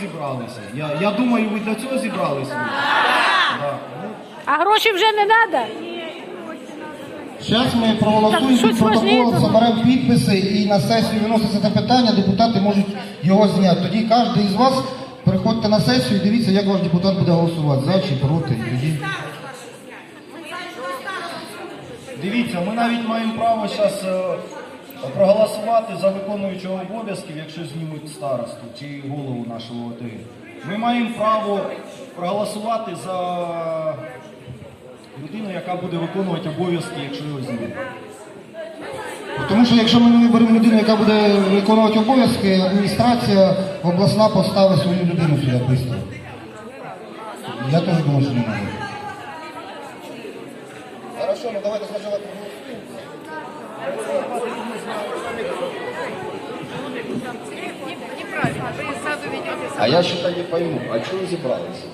зібралися. Я, я думаю, ви для цього зібралися. Да. А гроші вже не треба? Зараз ми проголосуємо під протокол, заберемо підписи і на сесію виноситься це питання, депутати можуть його зняти. Тоді кожен із вас приходьте на сесію і дивіться, як ваш депутат буде голосувати, за чи проти. Тоді... Дивіться, ми навіть маємо право зараз проголосувати за виконуючого обов'язків, якщо знімуть старосту чи голову нашого ОТГ. Ми маємо право проголосувати за людину, яка буде виконувати обов'язки, якщо його знімуть. Тому що якщо ми не виберемо людину, яка буде виконувати обов'язки, адміністрація обласна поставить свою людину сюди швидко. Я теж думаю, що не треба. Хорошо, ну давайте спочатку. А я что-то не пойму, а чего зібралися?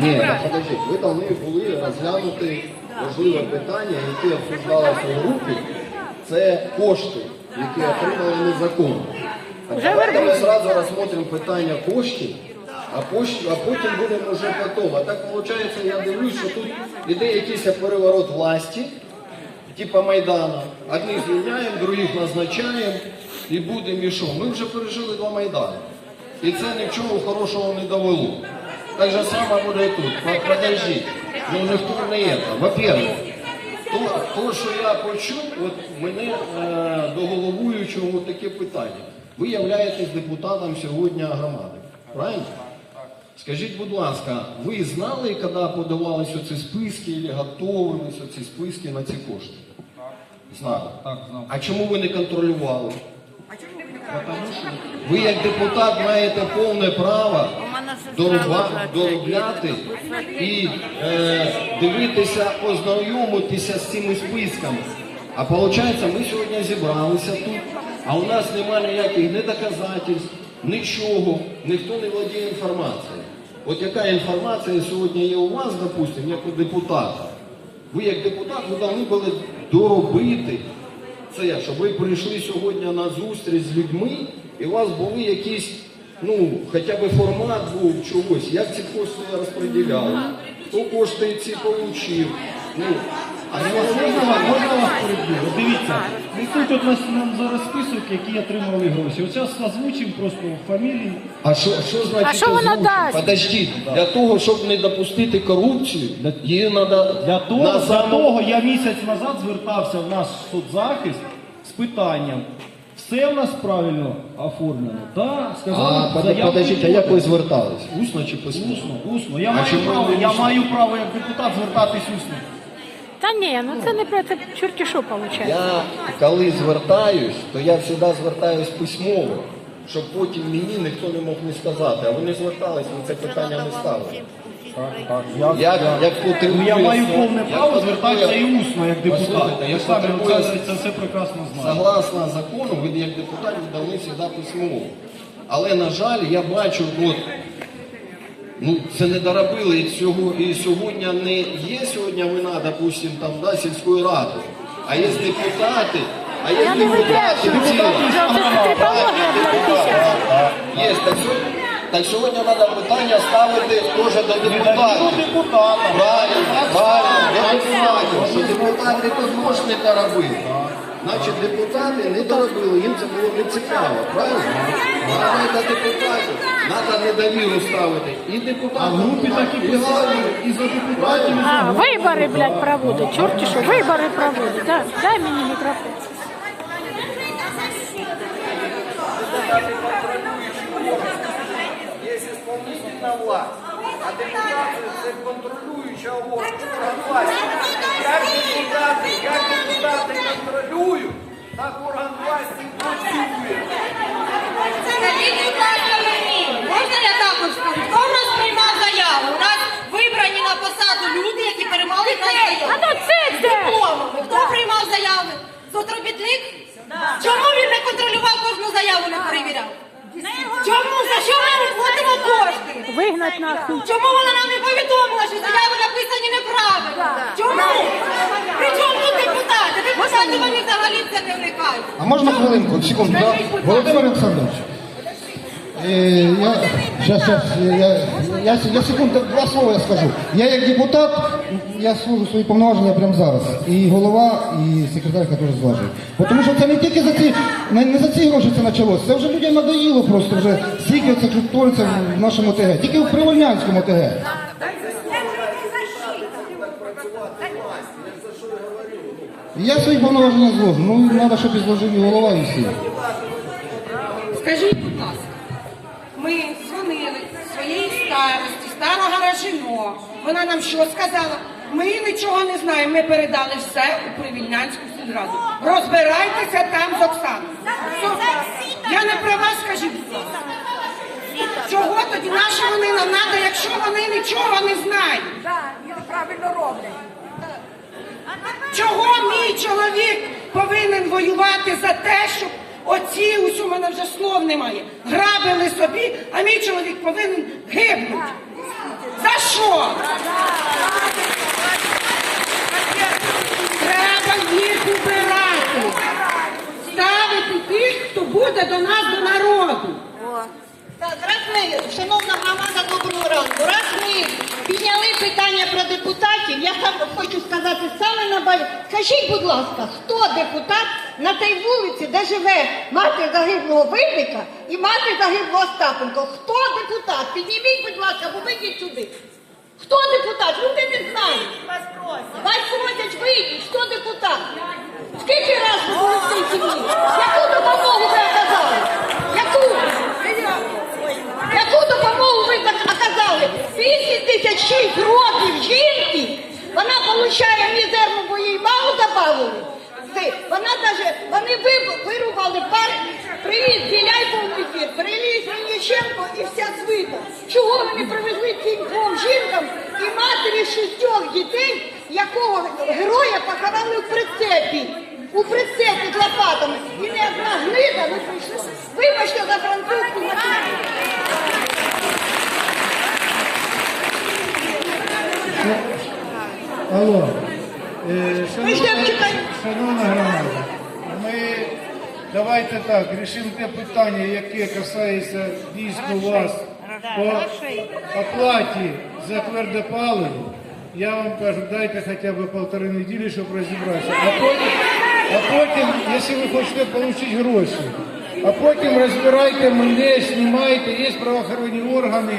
Ні, ну подождіть, ви повинні були розглянути важливе питання, яке обсуждалося у групі, це кошти, які отримали незаконно. Так давайте ми зразу розглянемо питання коштів, а, пош- а потім будемо вже потім. А так виходить, я дивлюсь, що тут іде якийсь переворот власті, типа Майдана. Одних звільняємо, других назначаємо і будемо і що. Ми вже пережили два Майдани. І це нічого хорошого не довело. Так же само буде тут. По- Подождіть. Ну ніхто не є. Во-первых, то, то, що я почув, от мене е, до головуючого таке питання. Ви являєтесь депутатом сьогодні громади. Правильно? Скажіть, будь ласка, ви знали, коли подавалися ці списки, або готувалися ці списки на ці кошти? Знали. Так, знав. А чому ви не контролювали? Ви як депутат маєте повне право доруба- доробляти і е, дивитися, ознайомитися з цими списками. А виходить, ми сьогодні зібралися тут, а у нас немає ніяких ні доказательств, нічого, ніхто не володіє інформацією. От яка інформація сьогодні є у вас, допустимо, як у депутата? Ви як депутат, ви повинні були доробити. Це, щоб ви прийшли сьогодні на зустріч з людьми, і у вас були якісь, ну, хоча б формат був чогось, як ці кошти розподіляли, хто кошти ці отримав. Ну, а А я вас можна можна, можна вас переб'ю? Дивіться, несуть от нас нам зараз список, які отримали гроші. От зараз озвучимо просто фамілії. А що, що значить А що вона озвучити? дасть? Подождіть, для того, щоб не допустити корупцію, її треба Для того, для того я місяць назад звертався в наш соцзахист з питанням. Все в нас правильно оформлено? Так, сказали, А, под- заявку подождіть, а як ви звертались? Усно чи письмово? Усно, усно. Я А маю чому право, я усно? маю право як депутат звертатись усно. Та ні, ну це не про це чорті що виходить. Я коли звертаюсь, то я завжди звертаюсь письмово, щоб потім мені ніхто не мог не сказати. А ви не звертались, ви це питання не ставили. Так, я, Як, як ну, я маю повне право звертатися і усно як депутат. Послухайте, як самі потребує- це, це все прекрасно знаєте. Согласно закону, ви як депутат повинні завжди письмово. Але, на жаль, я бачу, от, ну, це не доробили, і, цього, і сьогодні не є сьогодні вина, допустим, там, да, сільської ради, а є депутати, а є Я не депутати Є, так, сьогодні, так сьогодні треба питання ставити теж до До депутатів. Правильно, правильно, до депутатів, що депутати також не доробили. Значить, депутати не доробили, їм це було не цікаво, правильно? Треба депутатів, треба недовіру ставити. І А депутатам, в групі так і і писали, і за депутатів, А, вибори, блядь, проводять. Чорті що, вибори проводять. Да, дай мені мікрофон. Є исполнительна власть, а депутати це контролююча орган власті. Як депутати, як депутати контролюють, так орган власті працює. Скажіть, будь ласка, мені, можна я також скажу? Хто в нас приймав заяву? У нас вибрані на посаду люди, які приймали на заяву. А ну це де? дипломами. Хто приймав заяви? Соцробітник? Чому він не контролював кожну заяву, не перевіряв? Чому? За що ми не платимо кошти? Вигнать нас. Чому вона нам не повідомила, що заяви написані неправильно? Чому? При чому тут депутати? Депутати вони взагалі це не вникають. А можна хвилинку, секунду. да? Володимир Олександрович, Е, Я, щас, щас, я, я, я секунду, два слова я скажу. Я як депутат, я служу свої повноваження прямо зараз. І голова, і секретарка теж зважують. Бо Тому що це не тільки за ці, не, не за ці гроші це почалося. Це вже людям надоїло просто вже скільки це твориться в нашому ТГ. Тільки в Привольнянському ТГ. Я свої повноваження зложу. Ну, треба, щоб і зложив голова, і всі. Скажіть, будь ласка, ми старості, стара гаражино. Вона нам що сказала? Ми нічого не знаємо, ми передали все у Привільнянську сільраду. Розбирайтеся там з Оксаною. Я не права, скажіть, будь. Чого тоді наші вони нам треба, якщо вони нічого не знають? правильно роблять. Чого мій чоловік повинен воювати за те, щоб оці, ось у мене вже слов немає, грабили собі, а мій чоловік повинен гибнути? За що? Треба їх убирати. Ставити тих, хто буде до нас, до народу. Ми, шановна громада, доброго ранку. Ми підняли питання про депутатів, я хочу сказати саме на базі. Скажіть, будь ласка, хто депутат на тій вулиці, де живе мати загиблого Винника і мати загиблого Остапенко? Хто депутат? Підніміть, будь ласка, бо вийдіть сюди. Хто депутат? Люди не знають. Вас просять вийдіть. Хто депутат? Скільки раз ви були в цій сім'ї? Яку допомогу ви оказали? Яку? Яку допомогу ви так оказали? 86 років жінки, вона отримує мізерну, бо їй мало добавили. Вона даже, вони вирубали пар, привіз Біляй повний ефір, привіз Мельниченко і вся свита. Чого ви не привезли цим двом жінкам і матері шістьох дітей, якого героя поховали у прицепі? У прицепі з лопатами. І не одна гнида не прийшла. Вибачте за французьку математику. Алло. Е, Ми ждемо чекаємо. Шановна громада, ми давайте так, рішимо те питання, яке касається дійсно вас по оплаті за тверде паливо. Я вам кажу, дайте хоча б полтори неділі, щоб розібратися. А потім, а потім, якщо ви хочете отримати гроші, а потім розбирайте мене, знімайте, є правоохоронні органи,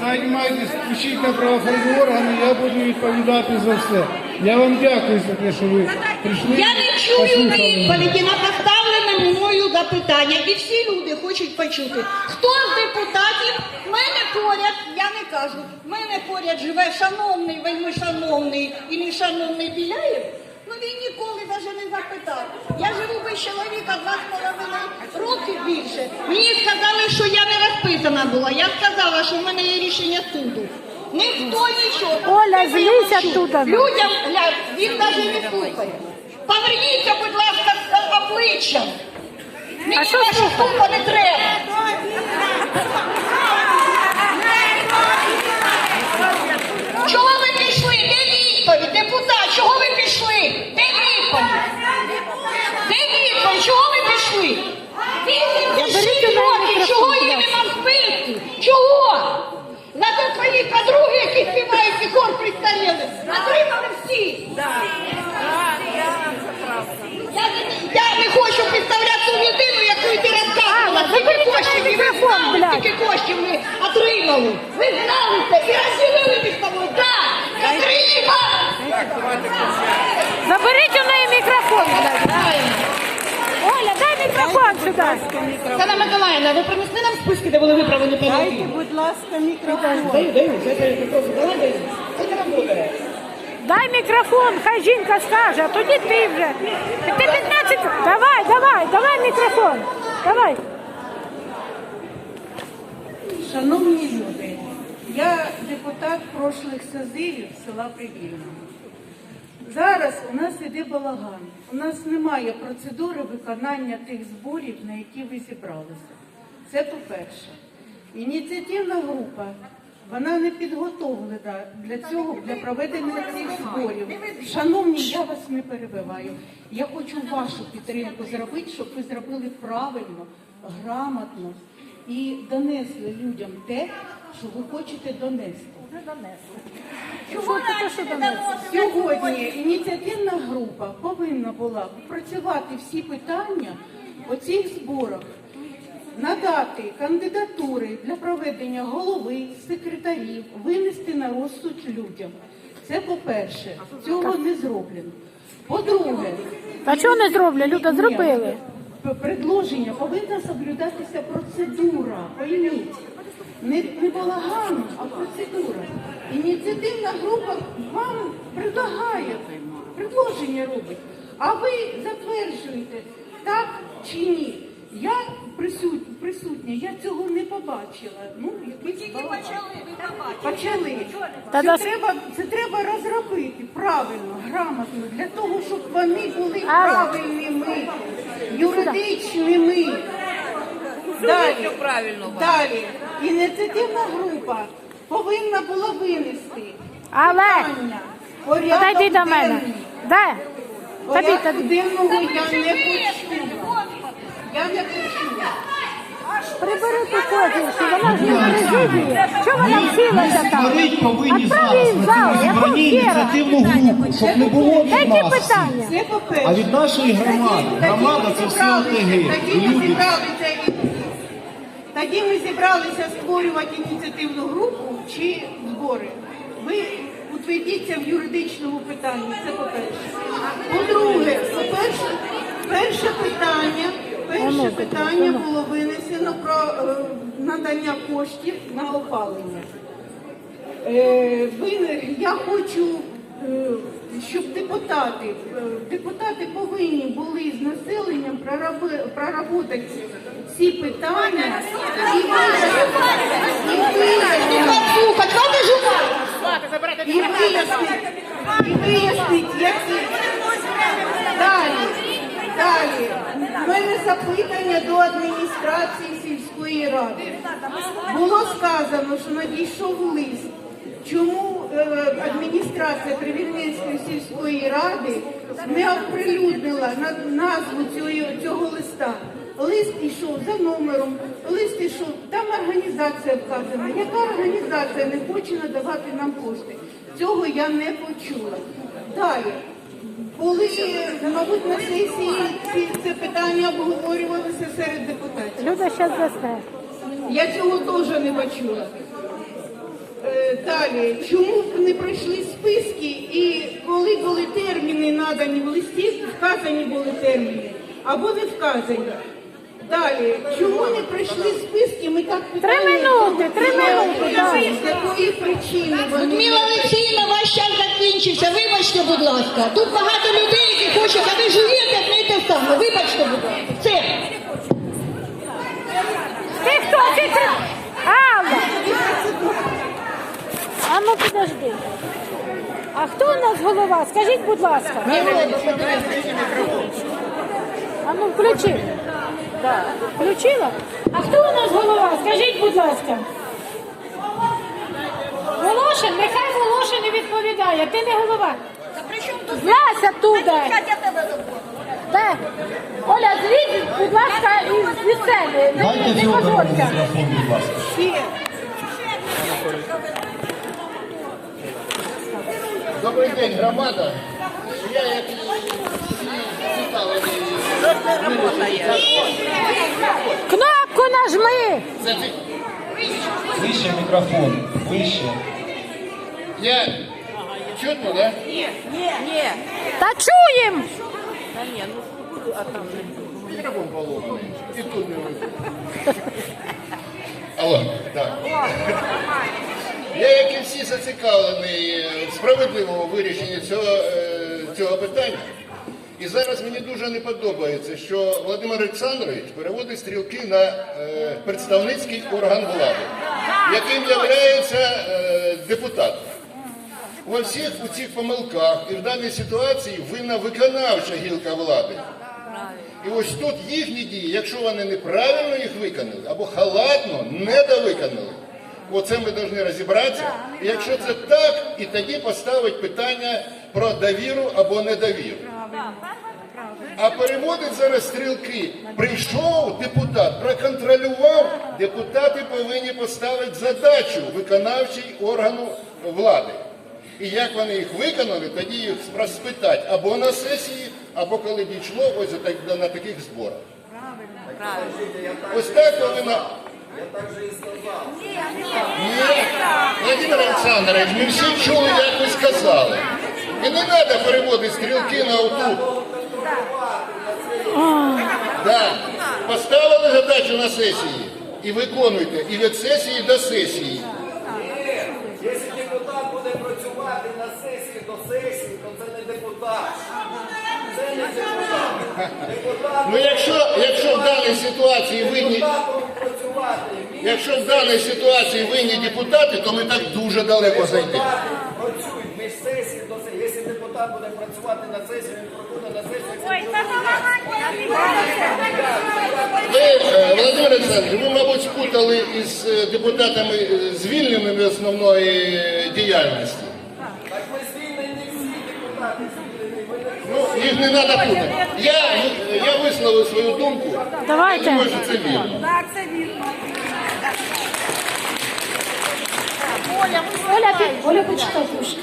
займайтесь, включіть на правоохоронні органи, я буду відповідати за все. Я вам дякую за те, що ви. Я не чую відповіді на поставлене мною запитання, і всі люди хочуть почути. Хто з депутатів мене поряд, я не кажу, в мене поряд живе шановний, вельми шановний і нешановний Біляєв. Ну він ніколи навіть не запитав. Я живу без чоловіка два з половиною років більше. Мені сказали, що я не розписана була. Я сказала, що в мене є рішення суду. Ніхто нічого. Оля, злізь оттуда. Людям, він навіть не слухає. Поверніться, будь ласка, з обличчям. Мені ваша слухати? не треба. Чого ви пішли? Де відповідь? Депутат, чого ви пішли? Де відповідь? Де відповідь? Чого ви пішли? Беріть 86 у мене років, чого її нема в списку? Чого? Зато твої подруги, які співають і хор пристаріли, отримали всі. Я, не- я не хочу представляти ту людину, яку ти розказувала. Анна, Скільки коштів, ви мікрофон, знали, блядь. скільки коштів ми отримали. Ви знали це і розділили між собою. Так, отримали. Заберіть у неї мікрофон, блядь. Оля, дай мікрофон сюди. Оксана Миколаївна, ви принесли нам списки, де були виправлені помилки? Дайте, будь ласка, мікрофон. Даю, даю, даю, мікрофон. Давай, даю. Це не работає. Дай мікрофон, хай жінка скаже, а тоді ти вже. Ти 15. Давай, давай, давай мікрофон. Давай. Шановні люди, я депутат прошлих созивів села Привільного. Зараз у нас іде балаган. У нас немає процедури виконання тих зборів, на які ви зібралися. Це по-перше. Ініціативна група, вона не підготовлена для цього, для проведення цих зборів. Шановні, я вас не перебиваю. Я хочу вашу підтримку зробити, щоб ви зробили правильно, грамотно і донесли людям те, що ви хочете донести. Сьогодні ініціативна група повинна була опрацювати всі питання у цих зборах, надати кандидатури для проведення голови, секретарів, винести на розсуд людям. Це по-перше, цього не зроблено. По-друге, Та чого не зроблять? Люди зробили. Предложення повинна соблюдатися процедура. Пойміть. Не, не балаган, а процедура. Ініціативна група вам предлагає, предложення робить, а ви затверджуєте, так чи ні. Я присут, присутня, я цього не побачила. Ну, якийсь балаган. Почали. Та Це треба, це треба розробити правильно, грамотно, для того, щоб вони були правильними, юридичними. Далі, правильно. далі. Ініціативна група повинна була винести Але питання, порядок подойди до мене. денний. Де? Тобі, Порядку тобі. денного я не почула. Я не почула. Прибери ту козівку, вона ж не президіє. Чого вона всілася там? Створити повинні Отправи зараз на якого зібранні ініціативну групу, щоб не було від Які нас. питання? Це по-перше. А від нашої громади. Громада це все ОТГ. Тоді ми Люди. зібралися і- тоді ми зібралися створювати ініціативну групу чи збори. Ви утвердіться в юридичному питанні. Це по-перше. По-друге, по-перше, перше питання, перше питання було винесено про е, надання коштів на опалення. Е, я хочу, е, щоб депутати, депутати повинні були з населенням проработати ці питання. І вияснити, які далі, далі. У мене запитання до адміністрації сільської ради. Було сказано, що надійшов лист. Чому е, адміністрація Привільненської сільської ради не оприлюднила назву цього, листа? Лист ішов за номером, лист ішов, там організація вказана. Яка організація не хоче надавати нам кошти? Цього я не почула. Далі. Коли, мабуть, на сесії ці, це питання обговорювалося серед депутатів. Люда зараз засне. Я цього теж не почула. Е, Далі, чому б не пройшли списки і коли були терміни надані в листі, вказані були терміни, або не вказані. Далі, чому не пройшли списки? Ми так Три минути, три минути, так. З якої причини вони Людмила Олексіївна, ваш час закінчився. Вибачте, будь ласка. Тут багато людей, які хочуть, а ви жуєте не те саме. Вибачте, будь ласка. Все. Ти хто? Ти три? Алла! А ну підожди. А хто у нас голова? Скажіть, будь ласка. А ну включи. Включила? А хто у нас голова? Скажіть, будь ласка. Волошин, нехай Волошин не відповідає. Ти не голова. Злазь оттуда. Де? Оля, злізь, будь ласка, із зі сцени. Не, Дайте не Федорову позорся. мікрофон, будь ласка. Добрий день, громада. Я як Кнопку нажми. Вище мікрофон, вище. Я чутно, да? Та чуєм. Мікрофон поломаний. І тут не. Алло, так. Я, як і всі, зацікавлений в справедливому вирішенні цього, е, цього питання. І зараз мені дуже не подобається, що Володимир Олександрович переводить стрілки на е, представницький орган влади, яким є е, депутат. Во всіх у цих помилках і в даній ситуації винна виконавча гілка влади. І ось тут їхні дії, якщо вони неправильно їх виконали або халатно недовиконали, оце ми повинні розібратися. І якщо це так, і тоді поставити питання про довіру або недовіру. А переводить зараз стрілки. Прийшов депутат, проконтролював, депутати повинні поставити задачу виконавчий органу влади. І як вони їх виконали, тоді їх спитати або на сесії, або коли дійшло ось так- на таких зборах. Ось так повинна. Ні, Владимир Олександрович, ми всі чули, як ви сказали. І не треба переводити стрілки на оту. Да. Поставили задачу на сесії і виконуйте. І від сесії до сесії. Ну якщо, якщо в даній ситуації винні, якщо в даній ситуації винні депутати, то ми так дуже далеко зайдемо. Працюють між сесії до сесії. Якщо депутат буде працювати на сесії, він проходить на сесію. Ви, е, Володимир Олександрович, ви, мабуть, спутали із е, депутатами е, звільненими основної діяльності. Так ми звільнені всі депутати звільнені. Ви не Ну, їх не треба путати. Я, я висловив свою думку. Давайте. Я думаю, що це вірно. Оля, ти, Оля, почекай трошки.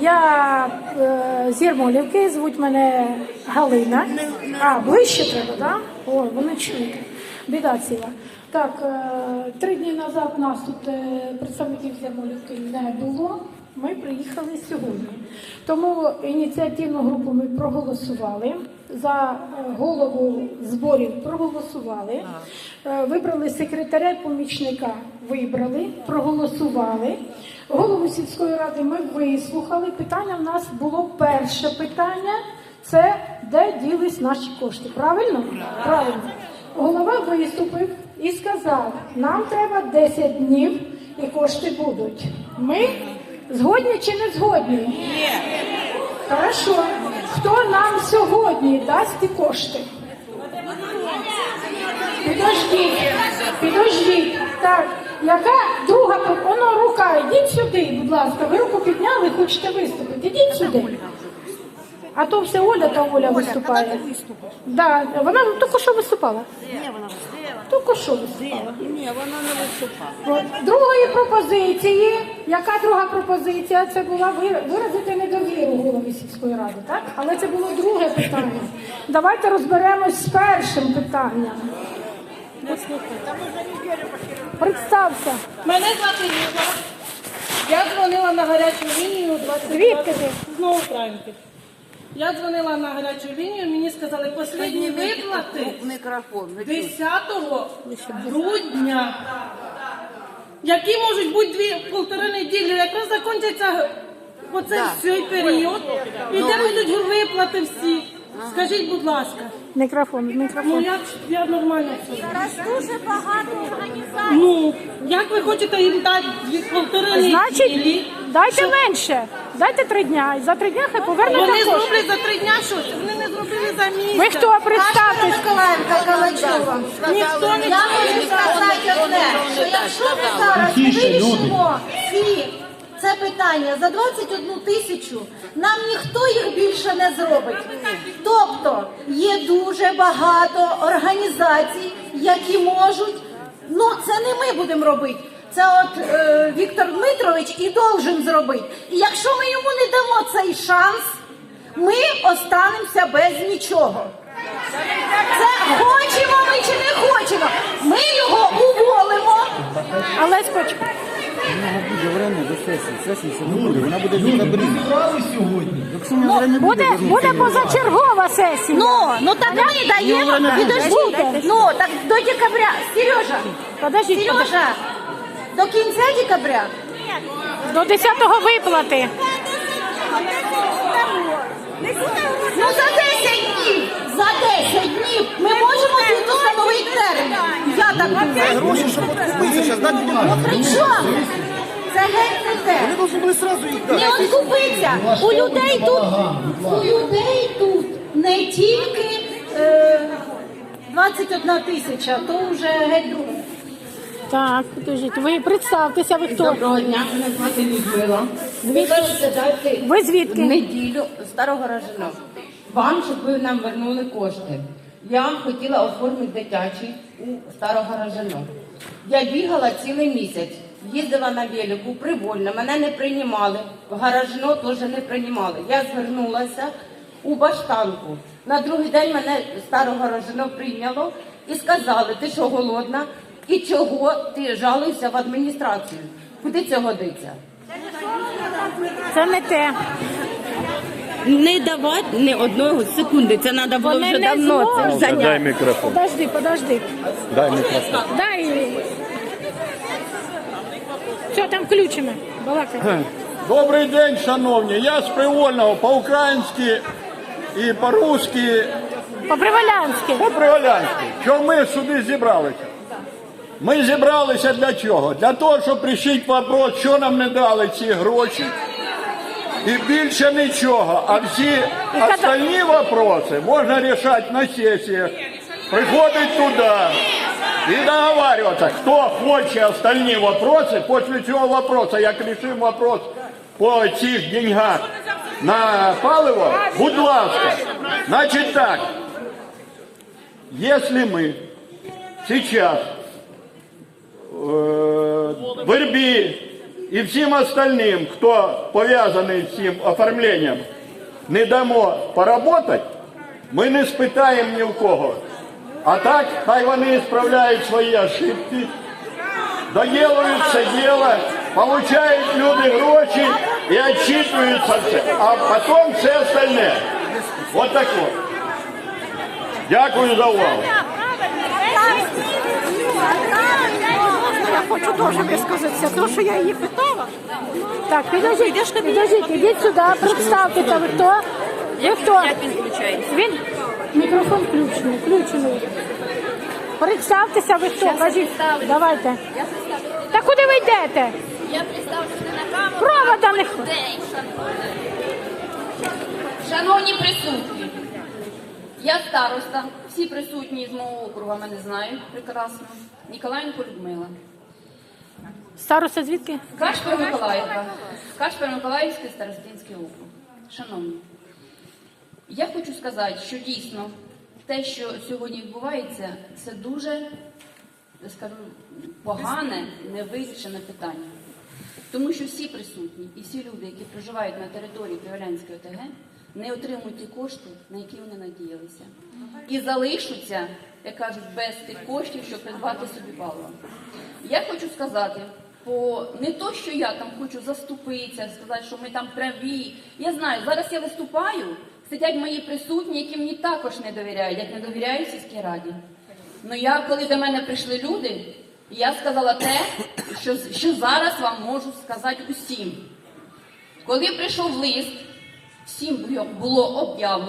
Я е, з Єрмолівки, звуть мене Галина. А, ближче треба, так? Да? О, вони чують. Біда ціла. Так, е, три дні назад нас тут е, представників з Ярмолівки не було. Ми приїхали сьогодні. Тому ініціативну групу ми проголосували. За е, голову зборів проголосували. Е, Вибрали секретаря, помічника вибрали, проголосували. Голову сільської ради ми вислухали. Питання в нас було перше питання. Це де ділись наші кошти. Правильно? Правильно. Голова виступив і сказав, нам треба 10 днів і кошти будуть. Ми згодні чи не згодні? Ні. Хорошо. Хто нам сьогодні дасть ті кошти? Підождіть, підождіть. Так, яка друга воно рука? Йдіть сюди, будь ласка. Ви руку підняли, хочете виступити. Йдіть сюди. А то все Оля та Оля виступає. Да, вона тільки що виступала. Ні, вона Тільки що виступала. Ні, вона не виступала. От, Другої пропозиції, яка друга пропозиція? Це була ви- виразити недовіру голові сільської ради, так? Але це було друге питання. Давайте розберемось з першим питанням. Представся. Мене звати Ліза. Я дзвонила на гарячу лінію 20 Звідки ти? Знову Українки. Я дзвонила на гарячу лінію, мені сказали, останні виплати 10 грудня, які можуть бути дві півтори неділі, якраз закінчиться оцей цей період, і де будуть виплати всі. Скажіть, будь ласка, Мікрофон, ну мікрофон. я, я нормально все. Зараз дуже багато організацій. Ну, як ви хочете їм дати дві полтори неділі? Значить, дайте менше. Дайте три дня. І за три дня хай повернете Вони кошти. зроблять за три дня щось, вони не зробили за місяць. Ви хто представтесь? Миколаївка Калачова. Ніхто не Я можу сказати одне, що якщо ми зараз вирішимо ці, це питання за 21 тисячу, нам ніхто їх більше не зробить. Тобто є дуже багато організацій, які можуть, ну це не ми будемо робити. Це от е, Віктор Дмитрович і должен зробити. І якщо ми йому не дамо цей шанс, ми останемося без нічого. Це хочемо ми чи не хочемо. Ми його уволимо. Але спочатку. Зібрали сьогодні. Буде, буде позачергова сесія. Ну, ну так ми даємо. Підождіть. Ну, так до декабря. Сережа, Подождіть, подождіть. Сережа, до кінця декабря. До 10-го виплати. Ну, за 10 днів. За 10 днів ми можемо тут установити термін. Я так думаю. Гроші, щоб зараз дати Ну, при чому? Те. Вони повинні були сразу їх дати. Не откупиться. У людей тут, у людей тут не тільки е, 21 тисяча, то вже геть друге. Так, подождіть. Ви представтеся, ви хто? Доброго дня, мене звати Людмила. Звідки? Ви звідки? неділю старого рожина. вам, щоб ви нам вернули кошти. Я хотіла оформити дитячий у старого Старогаражино. Я бігала цілий місяць, їздила на велику, привольно, мене не приймали, в гаражно теж не приймали. Я звернулася у баштанку. На другий день мене Старогаражино прийняло і сказали, ти що голодна? І чого ти жалуєшся в адміністрацію? Куди це годиться? Це не те. Не давати ні одної секунди. Це треба було Вони вже не давно зможуть. зайняти. Подожди, подожди. Дай мікрофон. Дай. Що там включено? Балакай. Добрий день, шановні. Я з Привольного по-українськи і по-русски, По-привалянськи. по-приволянськи. Що ми сюди зібралися? Ми зібралися для чого? Для того, щоб рішити вопрос, що нам не дали ці гроші. І більше нічого. А всі остальні вопроси можна рішати на сесіях. Приходить туди і договарюватися, хто хоче остальні вопроси, після цього вопросу, як рішимо вопрос по цих деньгах на паливо, будь ласка. Значить так, если мы сейчас э, Вербі і всім остальним, хто пов'язаний з цим оформленням, не дамо поработать, ми не спитаємо ні в кого. А так, хай вони справляють свої ошибки, доделают все дело, получають люди гроші і отчитываются все, а потом все остальне. Вот так вот. Дякую за увагу. Я хочу теж висказатися, тому що я її питала. Так, підождіть, підождіть, ідіть сюди, представтеся, ви хто? Ви хто? Він? Мікрофон включений, включений. Представтеся, ви хто? Кажіть, давайте. Та куди ви йдете? Я представлюся на камеру. Провода не Добрий шановні. Шановні присутні, я староста, всі присутні з мого округу мене знають прекрасно. Ніколаєнко Людмила. Староста звідки? Кашпер Миколаївка. Кашпер Миколаївський старостинський округ. Шановні, я хочу сказати, що дійсно те, що сьогодні відбувається, це дуже, скажу, погане, невирішене питання. Тому що всі присутні і всі люди, які проживають на території Привалянської ОТГ, не отримують ті кошти, на які вони надіялися. І залишаться, як кажуть, без тих коштів, щоб придбати собі паливо. Я хочу сказати, по не то, що я там хочу заступитися, сказати, що ми там праві. Я знаю, зараз я виступаю, сидять мої присутні, які мені також не довіряють, як не довіряють сільській раді. Ну я, коли до мене прийшли люди, я сказала те, що, що зараз вам можу сказати усім. Коли прийшов лист, всім було об'явлено.